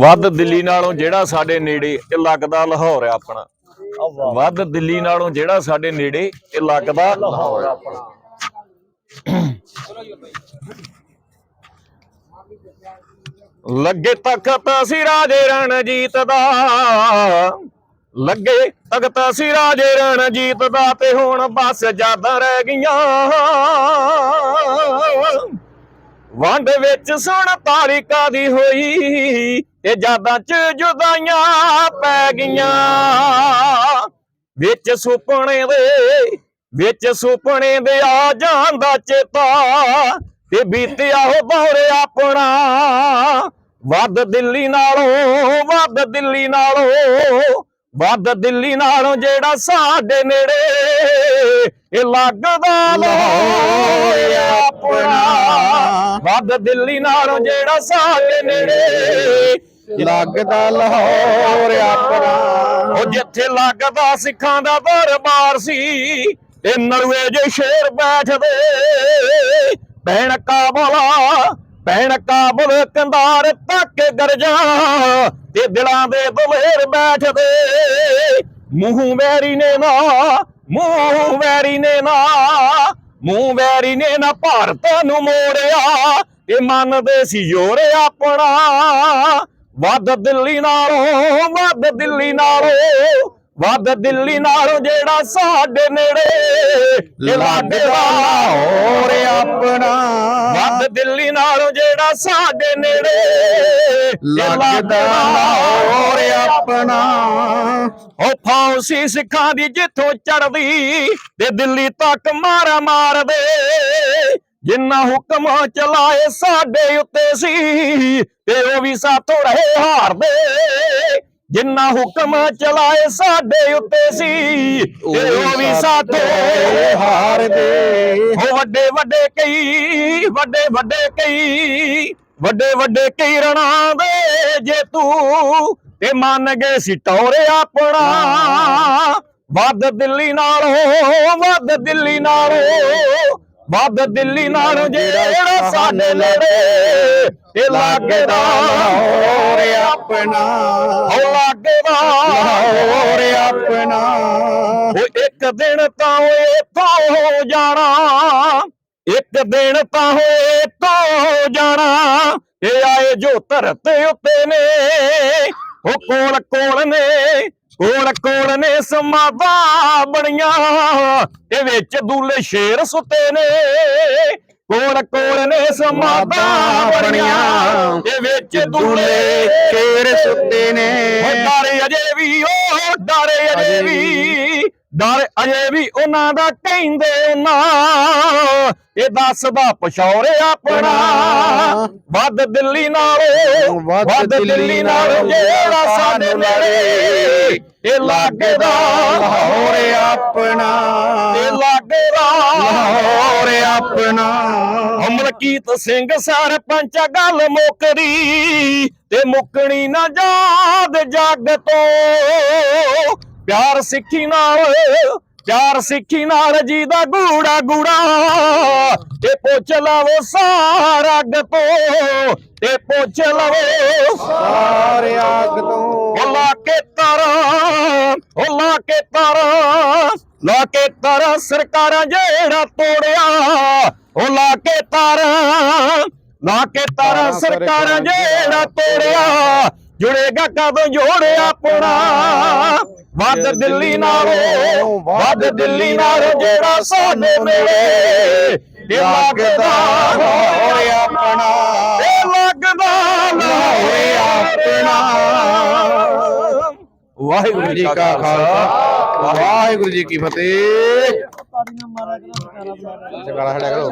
ਵੱਧ ਦਿੱਲੀ ਨਾਲੋਂ ਜਿਹੜਾ ਸਾਡੇ ਨੇੜੇ ਇਹ ਲੱਗਦਾ ਲਾਹੌਰ ਆ ਆਪਣਾ। ਵੱਧ ਦਿੱਲੀ ਨਾਲੋਂ ਜਿਹੜਾ ਸਾਡੇ ਨੇੜੇ ਇਹ ਲੱਗਦਾ ਲਾਹੌਰ ਆ। ਲੱਗੇ ਤਖਤ ਸੀ ਰਾਜੇ ਰਣਜੀਤ ਦਾ। ਲੱਗੇ ਤਖਤ ਸੀ ਰਾਜੇ ਰਣਜੀਤ ਦਾ ਤੇ ਹੁਣ ਬਸ ਜ਼ਿਆਦਾ ਰਹਿ ਗਈਆਂ। ਵੰਡ ਵਿੱਚ ਸੁਣ ਤਾਰੀਕਾ ਦੀ ਹੋਈ ਤੇ ਜਾਦਾਂ ਚ ਜੁਦਾਈਆਂ ਪੈ ਗਈਆਂ। ਵਿੱਚ ਸੁਪਨੇ ਦੇ, ਵਿੱਚ ਸੁਪਨੇ ਦੇ ਆ ਜਾਂਦਾ ਚੇਤਾ ਤੇ ਬੀਤਿਆ ਉਹ ਦੌਰ ਆਪਣਾ। ਵੱਧ ਦਿੱਲੀ ਨਾਲੋਂ, ਵੱਧ ਦਿੱਲੀ ਨਾਲੋਂ, ਵੱਧ ਦਿੱਲੀ ਨਾਲੋਂ ਜਿਹੜਾ ਸਾਡੇ ਨੇੜੇ ਇਹ ਲੱਗਦਾ ਲਾਹੌਰ ਆਪਣਾ। ਵੱਧ ਦਿੱਲੀ ਨਾਲੋਂ ਜਿਹੜਾ ਸਾਡੇ ਨੇੜੇ। ਲੱਗਦਾ ਲਾਹੌਰ ਆਪਣਾ। ਉਹ ਜਿੱਥੇ ਲੱਗਦਾ ਸਿੱਖਾਂ ਦਾ ਦਰਬਾਰ ਸੀ ਤੇ ਨਰਵੇ ਜੇ ਸ਼ੇਰ ਬੈਠਦੇ। ਭੈਣ ਕਾਬਲਾ ਭੈਣ ਕਾਬਲ ਕੰਧਾਰ ਤੱਕ ਗਰਜਾ। ਤੇ ਦਿਲਾਂ ਦੇ ਦਲੇਰ ਬੈਠਦੇ। ਮੂੰਹ ਵੈਰੀ ਨੇ ਨਾ ਮੂੰਹ ਵੈਰੀ ਨੇ ਨਾ ਮੂੰਹ ਵੈਰੀ ਨੇ ਨਾ ਭਾਰਤ ਨੂੰ ਮੋੜਿਆ। ਤੇ ਮੰਨਦੇ ਸੀ ਜੋਰ ਆਪਣਾ ਵੱਧ ਦਿੱਲੀ ਨਾਲੋਂ ਵੱਧ ਦਿੱਲੀ ਨਾਲੋਂ ਵੱਧ ਦਿੱਲੀ ਨਾਲੋਂ ਜਿਹੜਾ ਸਾਡੇ ਨੇੜੇ ਇਹ ਲੱਗਦਾ ਲਾਹੌਰ ਆਪਣਾ। ਵੱਧ ਦਿੱਲੀ ਨਾਲੋਂ ਜਿਹੜਾ ਸਾਡੇ ਨੇੜੇ ਇਹ ਲੱਗਦਾ ਲਾਹੌਰ ਆਪਣਾ ਉਹ ਫੌਸੀ ਸਿੱਖਾਂ ਦੀ ਜਿੱਥੋਂ ਚੜਦੀ ਤੇ ਦਿੱਲੀ ਤੱਕ ਮਾਰ ਮਾਰਦੇ ਜਿੰਨਾ ਹੁਕਮ ਚਲਾਏ ਸਾਡੇ ਉੱਤੇ ਸੀ ਤੇ ਉਹ ਵੀ ਸਾਥੋਂ ਰਹੇ ਹਾਰਦੇ ਜਿੰਨਾ ਹੁਕਮ ਚਲਾਏ ਸਾਡੇ ਉੱਤੇ ਸੀ ਤੇ ਉਹ ਵੀ ਸਾਥੋਂ ਹਾਰਦੇ ਉਹ ਵੱਡੇ ਵੱਡੇ ਕਈ ਵੱਡੇ ਵੱਡੇ ਕਈ ਵੱਡੇ ਵੱਡੇ ਕਈ ਰਣਾ ਦੇ ਜੇ ਤੂੰ ਤੇ ਮੰਨ ਗਏ ਸੀ ਟੌਰੇ ਆਪਣਾ। ਵੱਧ ਦਿੱਲੀ ਨਾਲੋਂ ਵੱਧ ਦਿੱਲੀ ਨਾਲੋਂ ਵੱਧ ਦਿੱਲੀ ਨਾਲੋਂ ਜਿਹੜਾ ਸਾਡੇ ਨੇੜੇ ਇਹ ਲੱਗਦਾ ਲਾਹੌਰ ਆਪਣਾ। ਉਹ ਲੱਗਦਾ ਲਾਹੌਰ ਆਪਣਾ। ਉਹ ਇੱਕ ਦਿਨ ਤਾਂ ਓਏ ਇੱਥੋਂ ਹੋ ਜਾਣਾ। ਇੱਕ ਦਿਨ ਤਾਂ ਹੋਏ ਤੋਂ ਜਾਣਾ ਇਹ ਆਏ ਜੋ ਧਰਤੇ ਉੱਤੇ ਨੇ। ਉਹ ਕੋਲ ਕੋਲ ਨੇ ਕੋਲ ਕੋਲ ਨੇ ਸਮਾਦਾ ਬਣੀਆਂ ਇਹ ਵਿੱਚ ਦੁੱਲੇ ਸ਼ੇਰ ਸੁੱਤੇ ਨੇ। ਕੋਲ ਕੋਲ ਨੇ ਸਮਾਦਾ ਬਣੀਆਂ ਇਹ ਵਿੱਚ ਦੁੱਲੇ ਸ਼ੇਰ ਸੁੱਤੇ ਨੇ। ਉਹ ਡਰ ਅਜੇ ਵੀ ਉਹ ਡਰ ਅਜੇ ਵੀ। ਡਰ ਅਜੇ ਵੀ ਉਹਨਾਂ ਦਾ ਕਹਿੰਦੇ ਨਾ ਇਹ ਦੱਸਦਾ ਪਛੌਰੇ ਆਪਣਾ। ਵੱਧ ਦਿੱਲੀ ਨਾਲੋਂ ਵੱਧ ਦਿੱਲੀ ਨਾਲੋਂ ਜਿਹੜਾ ਸਾਡੇ ਨੇੜੇ ਇਹ ਲੱਗਦਾ ਲਾਹੌਰ ਆਪਣਾ। ਇਹ ਲੱਗਦਾ ਲਾਹੌਰ ਆਪਣਾ। ਅਮਲਕੀਤ ਸਿੰਘ ਸਰਪੰਚ ਗੱਲ ਮੁੱਕਦੀ ਤੇ ਮੁੱਕਣੀ ਨਾ ਜਾਦ ਜੱਗ ਤੋਂ। ਪਿਆਰ ਸਿੱਖੀ ਨਾਲ ਪਿਆਰ ਸਿੱਖੀ ਨਾਲ ਜੀ ਦਾ ਗੂੜਾ ਗੂੜਾ। ਤੇ ਪੁੱਛ ਲਵੋ ਸਾਰਾ ਅੱਗ ਤੋਂ ਤੇ ਪੁੱਛ ਲਵੋ ਸਾਰੇ ਆਗ ਤੋਂ। ਉਹ ਲਾ ਕੇ ਤਾਰਾਂ ਉਹ ਲਾ ਕੇ ਤਾਰਾਂ। ਲਾ ਕੇ ਤਾਰਾਂ ਸਰਕਾਰਾਂ ਜਿਹੜਾ ਤੋੜਿਆ ਉਹ ਲਾ ਕੇ ਤਾਰਾਂ। ਲਾ ਕੇ ਤਾਰਾਂ ਸਰਕਾਰਾਂ ਜਿਹੜਾ ਤੋੜਿਆ ਜੁੜੇਗਾ ਕਦੋਂ ਜੋੜੇ ਆਪਣਾ ਵੱਧ ਦਿੱਲੀ ਨਾਲੋਂ ਵੱਧ ਦਿੱਲੀ ਨਾਲੋਂ ਜਿਹੜਾ ਸਾਡੇ ਨੇੜੇ ਇਹ ਲੱਗਦਾ ਲਾਹੌਰ ਆਪਣਾ। ਇਹ ਲੱਗਦਾ ਲਾਹੌਰ ਆਪਣਾ। ਵਾਹਿਗੁਰੂ ਜੀ ਕਾ ਖਾਲਸਾ। ਵਾਹਿਗੁਰੂ ਜੀ ਕੀ ਫਤਿਹ। ਜਗਾਲਾ ਹਟਿਆ ਕਰੋ।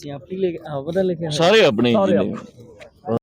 ਤੁਸੀਂ ਆਪ ਹੀ ਲੈ ਕੇ ਆਪ ਦਾ ਲੈ ਕੇ ਆਏ? ਸਾਰੇ ਆਪਣੇ ਹੀ ਸਾਰੇ।